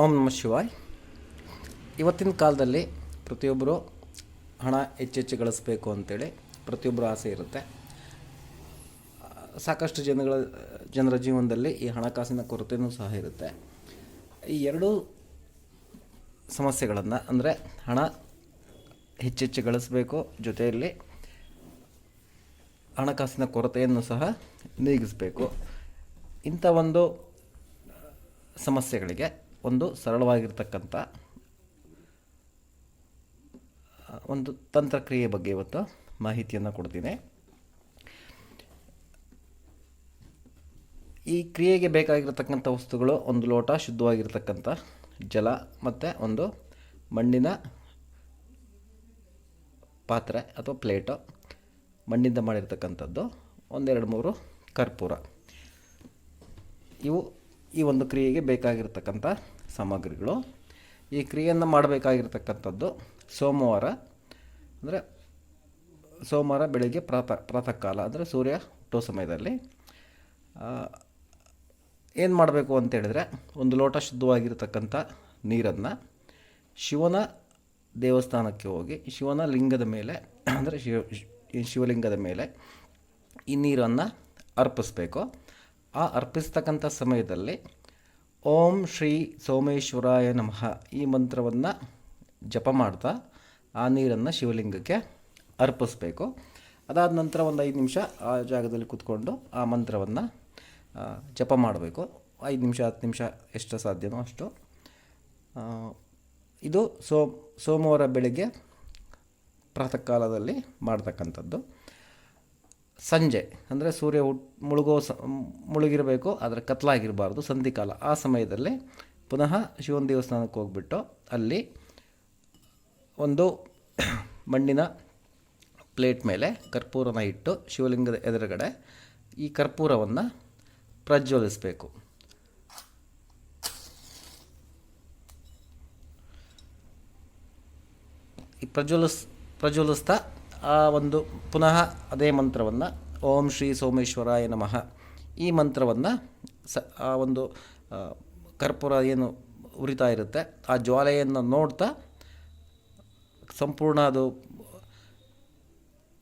ಓಂ ನಮ ಶಿವಾಯ್. ಇವತ್ತಿನ ಕಾಲದಲ್ಲಿ ಪ್ರತಿಯೊಬ್ಬರು ಹಣ ಹೆಚ್ಚೆಚ್ಚು ಗಳಿಸ್ಬೇಕು ಅಂತೇಳಿ ಪ್ರತಿಯೊಬ್ಬರು ಆಸೆ ಇರುತ್ತೆ. ಸಾಕಷ್ಟು ಜನಗಳ, ಜನರ ಜೀವನದಲ್ಲಿ ಈ ಹಣಕಾಸಿನ ಕೊರತೆಯೂ ಸಹ ಇರುತ್ತೆ. ಈ ಎರಡೂ ಸಮಸ್ಯೆಗಳನ್ನು, ಅಂದರೆ ಹಣ ಹೆಚ್ಚೆಚ್ಚು ಗಳಿಸಬೇಕು ಜೊತೆಯಲ್ಲಿ ಹಣಕಾಸಿನ ಕೊರತೆಯನ್ನು ಸಹ ನೀಗಿಸಬೇಕು. ಇಂಥ ಒಂದು ಸಮಸ್ಯೆಗಳಿಗೆ ಒಂದು ಸರಳವಾಗಿರ್ತಕ್ಕಂಥ ಒಂದು ತಂತ್ರಕ್ರಿಯೆ ಬಗ್ಗೆ ಇವತ್ತು ಮಾಹಿತಿಯನ್ನು ಕೊಡ್ತೀನಿ. ಈ ಕ್ರಿಯೆಗೆ ಬೇಕಾಗಿರತಕ್ಕಂಥ ವಸ್ತುಗಳು ಒಂದು ಲೋಟ ಶುದ್ಧವಾಗಿರ್ತಕ್ಕಂಥ ಜಲ ಮತ್ತು ಒಂದು ಮಣ್ಣಿನ ಪಾತ್ರೆ ಅಥವಾ ಪ್ಲೇಟು, ಮಣ್ಣಿಂದ ಮಾಡಿರ್ತಕ್ಕಂಥದ್ದು ಒಂದೆರಡು ಮೂರು ಕರ್ಪೂರ. ಇವು ಈ ಒಂದು ಕ್ರಿಯೆಗೆ ಬೇಕಾಗಿರ್ತಕ್ಕಂಥ ಸಾಮಗ್ರಿಗಳು. ಈ ಕ್ರಿಯೆಯನ್ನು ಮಾಡಬೇಕಾಗಿರ್ತಕ್ಕಂಥದ್ದು ಸೋಮವಾರ, ಅಂದರೆ ಸೋಮವಾರ ಬೆಳಗ್ಗೆ ಪ್ರಾತಃ ಪ್ರಾತಃ ಕಾಲ ಅಂದರೆ ಸೂರ್ಯ ಹುಟ್ಟೋ ಸಮಯದಲ್ಲಿ. ಏನು ಮಾಡಬೇಕು ಅಂತ ಹೇಳಿದ್ರೆ, ಒಂದು ಲೋಟ ಶುದ್ಧವಾಗಿರ್ತಕ್ಕಂಥ ನೀರನ್ನು ಶಿವನ ದೇವಸ್ಥಾನಕ್ಕೆ ಹೋಗಿ, ಶಿವನ ಲಿಂಗದ ಮೇಲೆ, ಅಂದರೆ ಶಿವ, ಶಿವಲಿಂಗದ ಮೇಲೆ ಈ ನೀರನ್ನು ಅರ್ಪಿಸ್ಬೇಕು. ಆ ಅರ್ಪಿಸ್ತಕ್ಕಂಥ ಸಮಯದಲ್ಲಿ ಓಂ ಶ್ರೀ ಸೋಮೇಶ್ವರಾಯ ನಮಃ ಈ ಮಂತ್ರವನ್ನು ಜಪ ಮಾಡ್ತಾ ಆ ನೀರನ್ನು ಶಿವಲಿಂಗಕ್ಕೆ ಅರ್ಪಿಸ್ಬೇಕು. ಅದಾದ ನಂತರ ಒಂದು ಐದು ನಿಮಿಷ ಆ ಜಾಗದಲ್ಲಿ ಕೂತ್ಕೊಂಡು ಆ ಮಂತ್ರವನ್ನು ಜಪ ಮಾಡಬೇಕು. ಐದು ನಿಮಿಷ, ಹತ್ತು ನಿಮಿಷ ಎಷ್ಟು ಸಾಧ್ಯನೋ ಅಷ್ಟು. ಇದು ಸೋ, ಸೋಮವಾರ ಬೆಳಗ್ಗೆ ಪ್ರಾತಃ ಕಾಲದಲ್ಲಿ ಮಾಡ್ತಕ್ಕಂಥದ್ದು. ಸಂಜೆ, ಅಂದರೆ ಸೂರ್ಯ ಹುಟ್ ಮುಳುಗೋ ಸ, ಮುಳುಗಿರಬೇಕು, ಆದರೆ ಕತ್ಲಾಗಿರಬಾರ್ದು ಸಂಧಿಕಾಲ. ಆ ಸಮಯದಲ್ಲಿ ಪುನಃ ಶಿವನ ದೇವಸ್ಥಾನಕ್ಕೆ ಹೋಗ್ಬಿಟ್ಟು ಅಲ್ಲಿ ಒಂದು ಮಣ್ಣಿನ ಪ್ಲೇಟ್ ಮೇಲೆ ಕರ್ಪೂರನ ಇಟ್ಟು ಶಿವಲಿಂಗದ ಎದುರುಗಡೆ ಈ ಕರ್ಪೂರವನ್ನು ಪ್ರಜ್ವಲಿಸಬೇಕು. ಈ ಪ್ರಜ್ವಲಿಸ್, ಪ್ರಜ್ವಲಿಸ್ತಾ ಆ ಒಂದು ಪುನಃ ಅದೇ ಮಂತ್ರವನ್ನು ಓಂ ಶ್ರೀ ಸೋಮೇಶ್ವರಾಯ ನಮಃ. ಈ ಮಂತ್ರವನ್ನು ಸ, ಆ ಒಂದು ಕರ್ಪೂರ ಏನು ಉರಿತಾ ಇರುತ್ತೆ, ಆ ಜ್ವಾಲೆಯನ್ನು ನೋಡ್ತಾ ಸಂಪೂರ್ಣ ಅದು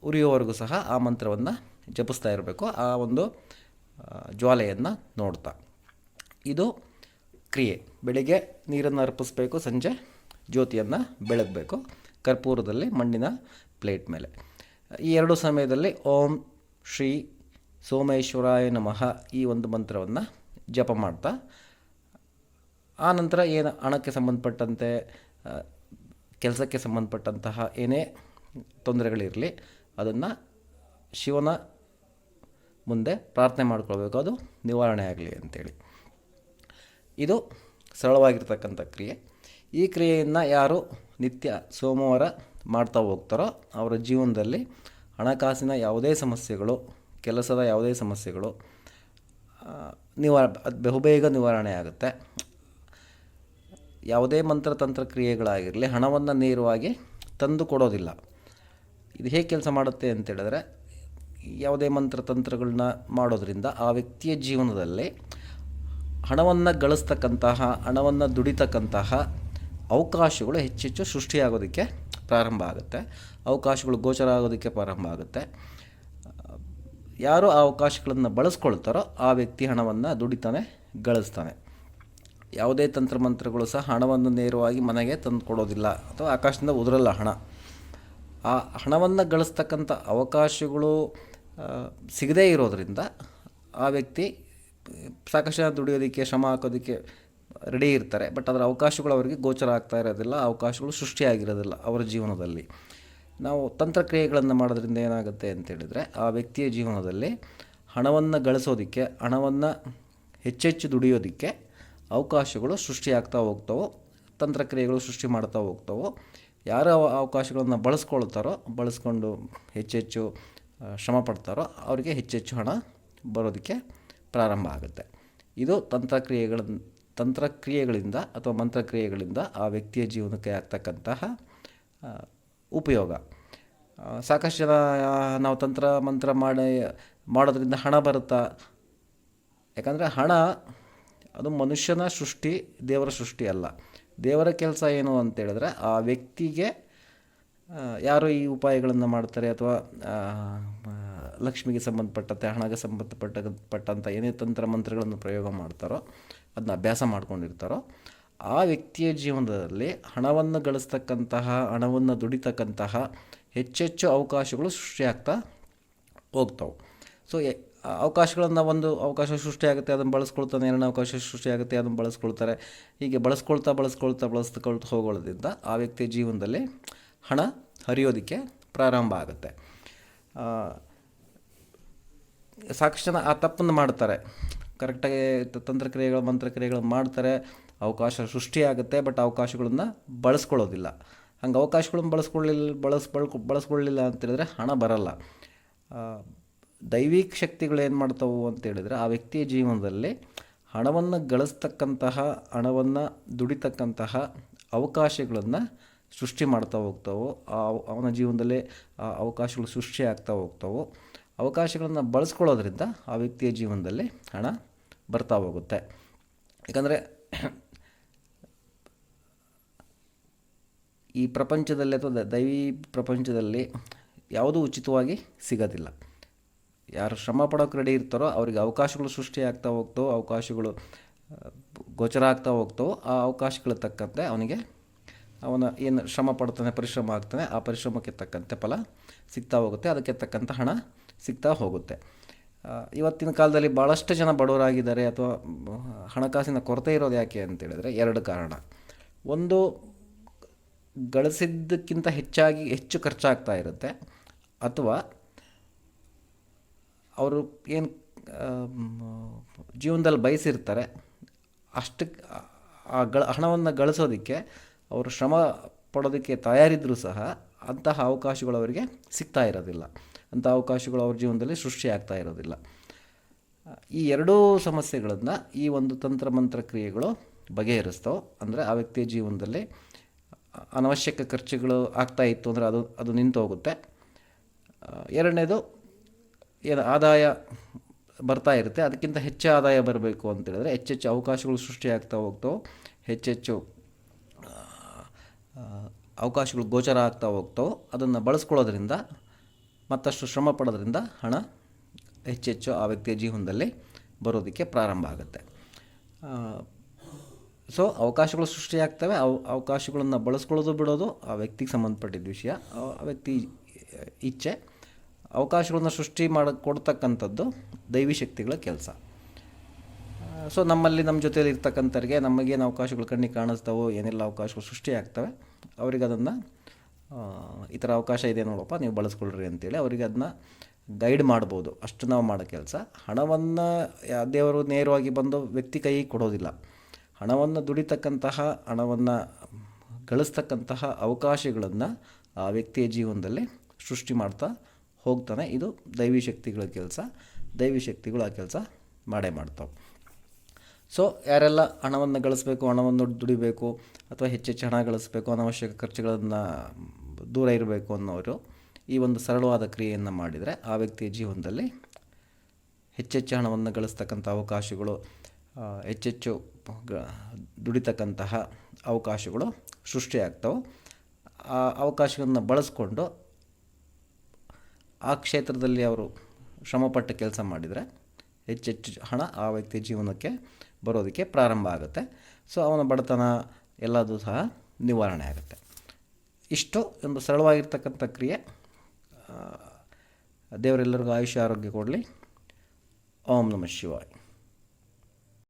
ಉರಿಯೋವರೆಗೂ ಸಹ ಆ ಮಂತ್ರವನ್ನು ಜಪಿಸ್ತಾ ಇರಬೇಕು, ಆ ಒಂದು ಜ್ವಾಲೆಯನ್ನು ನೋಡ್ತಾ. ಇದು ಕ್ರಿಯೆ. ಬೆಳಿಗ್ಗೆ ನೀರನ್ನು ಅರ್ಪಿಸ್ಬೇಕು, ಸಂಜೆ ಜ್ಯೋತಿಯನ್ನು ಬೆಳಗಬೇಕು, ಕರ್ಪೂರದಲ್ಲಿ ಮಣ್ಣಿನ ಪ್ಲೇಟ್ ಮೇಲೆ. ಈ ಎರಡು ಸಮಯದಲ್ಲಿ ಓಂ ಶ್ರೀ ಸೋಮೇಶ್ವರಾಯ ನಮಃ ಈ ಒಂದು ಮಂತ್ರವನ್ನು ಜಪ ಮಾಡ್ತಾ ನಂತರ ಏನು ಹಣಕ್ಕೆ ಸಂಬಂಧಪಟ್ಟಂತೆ ಕೆಲಸಕ್ಕೆ ಸಂಬಂಧಪಟ್ಟಂತಹ ಏನೇ ತೊಂದರೆಗಳಿರಲಿ, ಅದನ್ನು ಶಿವನ ಮುಂದೆ ಪ್ರಾರ್ಥನೆ ಮಾಡ್ಕೊಳ್ಬೇಕು. ಅದು ನಿವಾರಣೆ ಆಗಲಿ ಅಂತೇಳಿ. ಇದು ಸರಳವಾಗಿರ್ತಕ್ಕಂಥ ಕ್ರಿಯೆ. ಈ ಕ್ರಿಯೆಯನ್ನು ಯಾರು ನಿತ್ಯ ಸೋಮವಾರ ಮಾಡ್ತಾ ಹೋಗ್ತಾರೋ ಅವರ ಜೀವನದಲ್ಲಿ ಹಣಕಾಸಿನ ಯಾವುದೇ ಸಮಸ್ಯೆಗಳು, ಕೆಲಸದ ಯಾವುದೇ ಸಮಸ್ಯೆಗಳು ನಿವಾರ ಬಹುಬೇಗ ನಿವಾರಣೆ ಆಗುತ್ತೆ. ಯಾವುದೇ ಮಂತ್ರತಂತ್ರ ಕ್ರಿಯೆಗಳಾಗಿರಲಿ, ಹಣವನ್ನು ನೇರವಾಗಿ ತಂದು ಕೊಡೋದಿಲ್ಲ. ಇದು ಹೇಗೆ ಕೆಲಸ ಮಾಡುತ್ತೆ ಅಂತೇಳಿದ್ರೆ ಯಾವುದೇ ಮಂತ್ರತಂತ್ರಗಳನ್ನ ಮಾಡೋದರಿಂದ ಆ ವ್ಯಕ್ತಿಯ ಜೀವನದಲ್ಲಿ ಹಣವನ್ನು ಗಳಿಸ್ತಕ್ಕಂತಹ, ಹಣವನ್ನು ದುಡಿತಕ್ಕಂತಹ ಅವಕಾಶಗಳು ಹೆಚ್ಚೆಚ್ಚು ಸೃಷ್ಟಿಯಾಗೋದಕ್ಕೆ ಪ್ರಾರಂಭ ಆಗುತ್ತೆ. ಅವಕಾಶಗಳು ಗೋಚರ ಆಗೋದಕ್ಕೆ ಪ್ರಾರಂಭ ಆಗುತ್ತೆ. ಯಾರು ಆ ಅವಕಾಶಗಳನ್ನು ಬಳಸ್ಕೊಳ್ತಾರೋ ಆ ವ್ಯಕ್ತಿ ಹಣವನ್ನು ದುಡಿತಾನೆ, ಗಳಿಸ್ತಾನೆ. ಯಾವುದೇ ತಂತ್ರಮಂತ್ರಗಳು ಸಹ ಹಣವನ್ನು ನೇರವಾಗಿ ಮನೆಗೆ ತಂದು ಕೊಡೋದಿಲ್ಲ ಅಥವಾ ಆಕಾಶದಿಂದ ಉದುರಲ್ಲ ಹಣ. ಆ ಹಣವನ್ನು ಗಳಿಸ್ತಕ್ಕಂಥ ಅವಕಾಶಗಳು ಸಿಗದೇ ಇರೋದರಿಂದ ಆ ವ್ಯಕ್ತಿ ಸಾಕಷ್ಟು ದುಡಿಯೋದಕ್ಕೆ, ಶ್ರಮ ಹಾಕೋದಕ್ಕೆ ರೆಡಿ ಇರ್ತಾರೆ. ಬಟ್ ಅದರ ಅವಕಾಶಗಳು ಅವರಿಗೆ ಗೋಚರ ಆಗ್ತಾ ಇರೋದಿಲ್ಲ, ಅವಕಾಶಗಳು ಸೃಷ್ಟಿಯಾಗಿರೋದಿಲ್ಲ ಅವರ ಜೀವನದಲ್ಲಿ. ನಾವು ತಂತ್ರಕ್ರಿಯೆಗಳನ್ನು ಮಾಡೋದ್ರಿಂದ ಏನಾಗುತ್ತೆ ಅಂತೇಳಿದರೆ ಆ ವ್ಯಕ್ತಿಯ ಜೀವನದಲ್ಲಿ ಹಣವನ್ನು ಗಳಿಸೋದಕ್ಕೆ, ಹಣವನ್ನು ಹೆಚ್ಚೆಚ್ಚು ದುಡಿಯೋದಕ್ಕೆ ಅವಕಾಶಗಳು ಸೃಷ್ಟಿಯಾಗ್ತಾ ಹೋಗ್ತಾವೋ, ತಂತ್ರಕ್ರಿಯೆಗಳು ಸೃಷ್ಟಿ ಮಾಡ್ತಾ ಹೋಗ್ತಾವೋ, ಯಾರು ಅವಕಾಶಗಳನ್ನು ಬಳಸ್ಕೊಳ್ತಾರೋ, ಬಳಸ್ಕೊಂಡು ಹೆಚ್ಚೆಚ್ಚು ಶ್ರಮ ಪಡ್ತಾರೋ ಅವರಿಗೆ ಹೆಚ್ಚೆಚ್ಚು ಹಣ ಬರೋದಕ್ಕೆ ಪ್ರಾರಂಭ ಆಗುತ್ತೆ. ಇದು ತಂತ್ರಕ್ರಿಯೆಗಳ ತಂತ್ರಕ್ರಿಯೆಗಳಿಂದ ಅಥವಾ ಮಂತ್ರಕ್ರಿಯೆಗಳಿಂದ ಆ ವ್ಯಕ್ತಿಯ ಜೀವನಕ್ಕೆ ಆಗ್ತಕ್ಕಂತಹ ಉಪಯೋಗ. ಸಾಕಷ್ಟು ಜನ ನಾವು ತಂತ್ರ, ಮಂತ್ರ ಮಾಡಿ, ಮಾಡೋದ್ರಿಂದ ಹಣ ಬರುತ್ತಾ? ಯಾಕಂದರೆ ಹಣ ಅದು ಮನುಷ್ಯನ ಸೃಷ್ಟಿ, ದೇವರ ಸೃಷ್ಟಿ ಅಲ್ಲ. ದೇವರ ಕೆಲಸ ಏನು ಅಂತೇಳಿದ್ರೆ ಆ ವ್ಯಕ್ತಿಗೆ ಯಾರು ಈ ಉಪಾಯಗಳನ್ನು ಮಾಡ್ತಾರೆ ಅಥವಾ ಲಕ್ಷ್ಮಿಗೆ ಸಂಬಂಧಪಟ್ಟಂತೆ, ಹಣಗೆ ಸಂಬಂಧಪಟ್ಟ ಪಟ್ಟಂಥ ಏನೇ ತಂತ್ರ, ಮಂತ್ರಗಳನ್ನು ಪ್ರಯೋಗ ಮಾಡ್ತಾರೋ ಅದನ್ನ ಅಭ್ಯಾಸ ಮಾಡ್ಕೊಂಡಿರ್ತಾರೋ, ಆ ವ್ಯಕ್ತಿಯ ಜೀವನದಲ್ಲಿ ಹಣವನ್ನು ಗಳಿಸ್ತಕ್ಕಂತಹ, ಹಣವನ್ನು ದುಡಿತಕ್ಕಂತಹ ಹೆಚ್ಚೆಚ್ಚು ಅವಕಾಶಗಳು ಸೃಷ್ಟಿಯಾಗ್ತಾ ಹೋಗ್ತಾವೆ. ಸೊ ಅವಕಾಶಗಳನ್ನು ಒಂದು ಅವಕಾಶ ಸೃಷ್ಟಿಯಾಗುತ್ತೆ, ಅದನ್ನು ಬಳಸ್ಕೊಳ್ತಾನೆ, ಎರಡನೇ ಅವಕಾಶ ಸೃಷ್ಟಿಯಾಗುತ್ತೆ, ಅದನ್ನು ಬಳಸ್ಕೊಳ್ತಾರೆ. ಹೀಗೆ ಬಳಸ್ಕೊಳ್ತಾ ಬಳಸ್ಕೊಳ್ತಾ ಬಳಸ್ಕೊಳ್ತಾ ಹೋಗೋದ್ರಿಂದ ಆ ವ್ಯಕ್ತಿಯ ಜೀವನದಲ್ಲಿ ಹಣ ಹರಿಯೋದಕ್ಕೆ ಪ್ರಾರಂಭ ಆಗುತ್ತೆ. ಸಾಕಷ್ಟು ಜನ ಆ ತಪ್ಪನ್ನು ಮಾಡ್ತಾರೆ. ಕರೆಕ್ಟಾಗಿ ತಂತ್ರಕ್ರಿಯೆಗಳು, ಮಂತ್ರಕ್ರಿಯೆಗಳು ಮಾಡ್ತಾರೆ, ಅವಕಾಶ ಸೃಷ್ಟಿಯಾಗುತ್ತೆ, ಬಟ್ ಅವಕಾಶಗಳನ್ನು ಬಳಸ್ಕೊಳ್ಳೋದಿಲ್ಲ. ಹಂಗೆ ಅವಕಾಶಗಳನ್ನು ಬಳಸ್ಕೊಳ್ಳಿಲ್ಲ ಬಳಸ್, ಬಳ್, ಬಳಸ್ಕೊಳ್ಳಿಲ್ಲ ಅಂತೇಳಿದ್ರೆ ಹಣ ಬರಲ್ಲ. ದೈವಿಕ ಶಕ್ತಿಗಳು ಏನು ಮಾಡ್ತಾವು ಅಂತೇಳಿದರೆ ಆ ವ್ಯಕ್ತಿಯ ಜೀವನದಲ್ಲಿ ಹಣವನ್ನು ಗಳಿಸ್ತಕ್ಕಂತಹ, ಹಣವನ್ನು ದುಡಿತಕ್ಕಂತಹ ಅವಕಾಶಗಳನ್ನು ಸೃಷ್ಟಿ ಮಾಡ್ತಾ ಹೋಗ್ತಾವೋ. ಅವನ ಜೀವನದಲ್ಲಿ ಅವಕಾಶಗಳು ಸೃಷ್ಟಿ ಆಗ್ತಾ ಹೋಗ್ತಾವೆ. ಅವಕಾಶಗಳನ್ನು ಬಳಸ್ಕೊಳ್ಳೋದ್ರಿಂದ ಆ ವ್ಯಕ್ತಿಯ ಜೀವನದಲ್ಲಿ ಹಣ ಬರ್ತಾ ಹೋಗುತ್ತೆ. ಯಾಕಂದರೆ ಈ ಪ್ರಪಂಚದಲ್ಲಿ ಅಥವಾ ದೈವಿ ಪ್ರಪಂಚದಲ್ಲಿ ಯಾವುದೂ ಉಚಿತವಾಗಿ ಸಿಗೋದಿಲ್ಲ. ಯಾರು ಶ್ರಮ ಪಡೋಕೆ ರೆಡಿ ಇರ್ತಾರೋ ಅವರಿಗೆ ಅವಕಾಶಗಳು ಸೃಷ್ಟಿ ಆಗ್ತಾ ಹೋಗ್ತಾವೋ, ಅವಕಾಶಗಳು ಗೋಚರ ಆಗ್ತಾ ಹೋಗ್ತವೋ. ಆ ಅವಕಾಶಗಳ ತಕ್ಕಂತೆ ಅವನಿಗೆ ಅವನ ಏನು ಶ್ರಮ ಪಡ್ತಾನೆ, ಪರಿಶ್ರಮ ಆಗ್ತಾನೆ, ಆ ಪರಿಶ್ರಮಕ್ಕೆ ತಕ್ಕಂತೆ ಫಲ ಸಿಗ್ತಾ ಹೋಗುತ್ತೆ. ಅದಕ್ಕೆ ತಕ್ಕಂಥ ಹಣ ಸಿಗ್ತಾ ಹೋಗುತ್ತೆ. ಇವತ್ತಿನ ಕಾಲದಲ್ಲಿ ಭಾಳಷ್ಟು ಜನ ಬಡವರಾಗಿದ್ದಾರೆ ಅಥವಾ ಹಣಕಾಸಿನ ಕೊರತೆ ಇರೋದು ಯಾಕೆ ಅಂತೇಳಿದರೆ ಎರಡು ಕಾರಣ. ಒಂದು, ಗಳಿಸಿದ್ದಕ್ಕಿಂತ ಹೆಚ್ಚಾಗಿ ಹೆಚ್ಚು ಖರ್ಚಾಗ್ತಾ ಇರುತ್ತೆ. ಅಥವಾ ಅವರು ಏನು ಜೀವನದಲ್ಲಿ ಬಯಸಿರ್ತಾರೆ ಅಷ್ಟಕ್ಕೆ ಆ ಗಳ, ಹಣವನ್ನು ಗಳಿಸೋದಕ್ಕೆ ಅವರು ಶ್ರಮ ಪಡೋದಕ್ಕೆ ತಯಾರಿದ್ದರೂ ಸಹ ಅಂತಹ ಅವಕಾಶಗಳು ಅವರಿಗೆ ಸಿಗ್ತಾ ಇರೋದಿಲ್ಲ. ಅಂಥ ಅವಕಾಶಗಳು ಅವ್ರ ಜೀವನದಲ್ಲಿ ಸೃಷ್ಟಿ ಆಗ್ತಾ ಇರೋದಿಲ್ಲ. ಈ ಎರಡೂ ಸಮಸ್ಯೆಗಳನ್ನು ಈ ಒಂದು ತಂತ್ರ ಮಂತ್ರ ಕ್ರಿಯೆಗಳು ಬಗೆಹರಿಸ್ತಾವೆ. ಅಂದರೆ ಆ ವ್ಯಕ್ತಿಯ ಜೀವನದಲ್ಲಿ ಅನವಶ್ಯಕ ಖರ್ಚುಗಳು ಆಗ್ತಾ ಇತ್ತು ಅಂದರೆ ಅದು ಅದು ನಿಂತು ಹೋಗುತ್ತೆ. ಎರಡನೇದು ಏನು ಆದಾಯ ಬರ್ತಾ ಇರುತ್ತೆ. ಅದಕ್ಕಿಂತ ಹೆಚ್ಚು ಆದಾಯ ಬರಬೇಕು ಅಂತೇಳಿದ್ರೆ ಹೆಚ್ಚೆಚ್ಚು ಅವಕಾಶಗಳು ಸೃಷ್ಟಿಯಾಗ್ತಾ ಹೋಗ್ತಾವೆ. ಹೆಚ್ಚೆಚ್ಚು ಅವಕಾಶಗಳು ಗೋಚರ ಆಗ್ತಾ ಹೋಗ್ತಾವೆ. ಅದನ್ನು ಬಳಸ್ಕೊಳ್ಳೋದ್ರಿಂದ ಮತ್ತಷ್ಟು ಶ್ರಮ ಪಡೋದ್ರಿಂದ ಹಣ ಹೆಚ್ಚೆಚ್ಚು ಆ ವ್ಯಕ್ತಿಯ ಜೀವನದಲ್ಲಿ ಬರೋದಕ್ಕೆ ಪ್ರಾರಂಭ ಆಗುತ್ತೆ. ಸೊ ಅವಕಾಶಗಳು ಸೃಷ್ಟಿಯಾಗ್ತವೆ, ಅವು ಅವಕಾಶಗಳನ್ನು ಬಳಸ್ಕೊಳ್ಳೋದು ಬಿಡೋದು ಆ ವ್ಯಕ್ತಿಗೆ ಸಂಬಂಧಪಟ್ಟಿದ್ದ ವಿಷಯ. ಆ ವ್ಯಕ್ತಿ ಇಚ್ಛೆ, ಅವಕಾಶಗಳನ್ನ ಸೃಷ್ಟಿ ಮಾಡಿ, ಕೊಡ್ತಕ್ಕಂಥದ್ದು ದೈವಿ ಶಕ್ತಿಗಳ ಕೆಲಸ. ಸೊ ನಮ್ಮಲ್ಲಿ ನಮ್ಮ ಜೊತೆಯಲ್ಲಿ ಇರ್ತಕ್ಕಂಥವ್ರಿಗೆ ನಮಗೇನು ಅವಕಾಶಗಳು ಕಣ್ಣಿಗೆ ಕಾಣಿಸ್ತಾವೋ, ಏನೆಲ್ಲ ಅವಕಾಶಗಳು ಸೃಷ್ಟಿಯಾಗ್ತವೆ, ಅವ್ರಿಗೆ ಅದನ್ನು ಈ ಥರ ಅವಕಾಶ ಇದೆ ನೋಡಪ್ಪ, ನೀವು ಬಳಸ್ಕೊಳ್ರಿ ಅಂತೇಳಿ ಅವರಿಗೆ ಅದನ್ನ ಗೈಡ್ ಮಾಡ್ಬೋದು. ಅಷ್ಟು ನಾವು ಮಾಡೋ ಕೆಲಸ. ಹಣವನ್ನು ದೇವರು ನೇರವಾಗಿ ಬಂದು ವ್ಯಕ್ತಿ ಕೈ ಕೊಡೋದಿಲ್ಲ. ಹಣವನ್ನು ದುಡಿತಕ್ಕಂತಹ, ಹಣವನ್ನು ಗಳಿಸ್ತಕ್ಕಂತಹ ಅವಕಾಶಗಳನ್ನು ಆ ವ್ಯಕ್ತಿಯ ಜೀವನದಲ್ಲಿ ಸೃಷ್ಟಿ ಮಾಡ್ತಾ ಹೋಗ್ತಾನೆ. ಇದು ದೈವಿ ಶಕ್ತಿಗಳ ಕೆಲಸ. ದೈವಿ ಶಕ್ತಿಗಳು ಆ ಕೆಲಸ ಮಾಡೇ ಮಾಡ್ತಾವೆ. ಸೊ ಯಾರೆಲ್ಲ ಹಣವನ್ನು ಗಳಿಸ್ಬೇಕು, ಹಣವನ್ನು ದುಡಿಬೇಕು, ಅಥವಾ ಹೆಚ್ಚೆಚ್ಚು ಹಣ ಗಳಿಸ್ಬೇಕು, ಅನವಶ್ಯಕ ಖರ್ಚುಗಳನ್ನು ದೂರ ಇರಬೇಕು ಅನ್ನೋರು ಈ ಒಂದು ಸರಳವಾದ ಕ್ರಿಯೆಯನ್ನು ಮಾಡಿದರೆ ಆ ವ್ಯಕ್ತಿಯ ಜೀವನದಲ್ಲಿ ಹೆಚ್ಚೆಚ್ಚು ಹಣವನ್ನು ಗಳಿಸ್ತಕ್ಕಂಥ ಅವಕಾಶಗಳು ಹೆಚ್ಚೆಚ್ಚು ದುಡಿತಕ್ಕಂತಹ ಅವಕಾಶಗಳು ಸೃಷ್ಟಿಯಾಗ್ತವೆ. ಆ ಅವಕಾಶಗಳನ್ನು ಬಳಸ್ಕೊಂಡು ಆ ಕ್ಷೇತ್ರದಲ್ಲಿ ಅವರು ಶ್ರಮಪಟ್ಟು ಕೆಲಸ ಮಾಡಿದರೆ ಹೆಚ್ಚೆಚ್ಚು ಹಣ ಆ ವ್ಯಕ್ತಿ ಜೀವನಕ್ಕೆ ಬರೋದಕ್ಕೆ ಪ್ರಾರಂಭ ಆಗುತ್ತೆ. ಸೊ, ಅವನ ಬಡತನ ಎಲ್ಲದೂ ಸಹ ನಿವಾರಣೆ ಆಗುತ್ತೆ. ಇಷ್ಟು ಒಂದು ಸರಳವಾಗಿರ್ತಕ್ಕಂಥ ಕ್ರಿಯೆ. ದೇವರೆಲ್ಲರಿಗೂ ಆಯುಷ್ಯ ಆರೋಗ್ಯ ಕೊಡಲಿ. ಓಂ ನಮಃ ಶಿವಾಯ.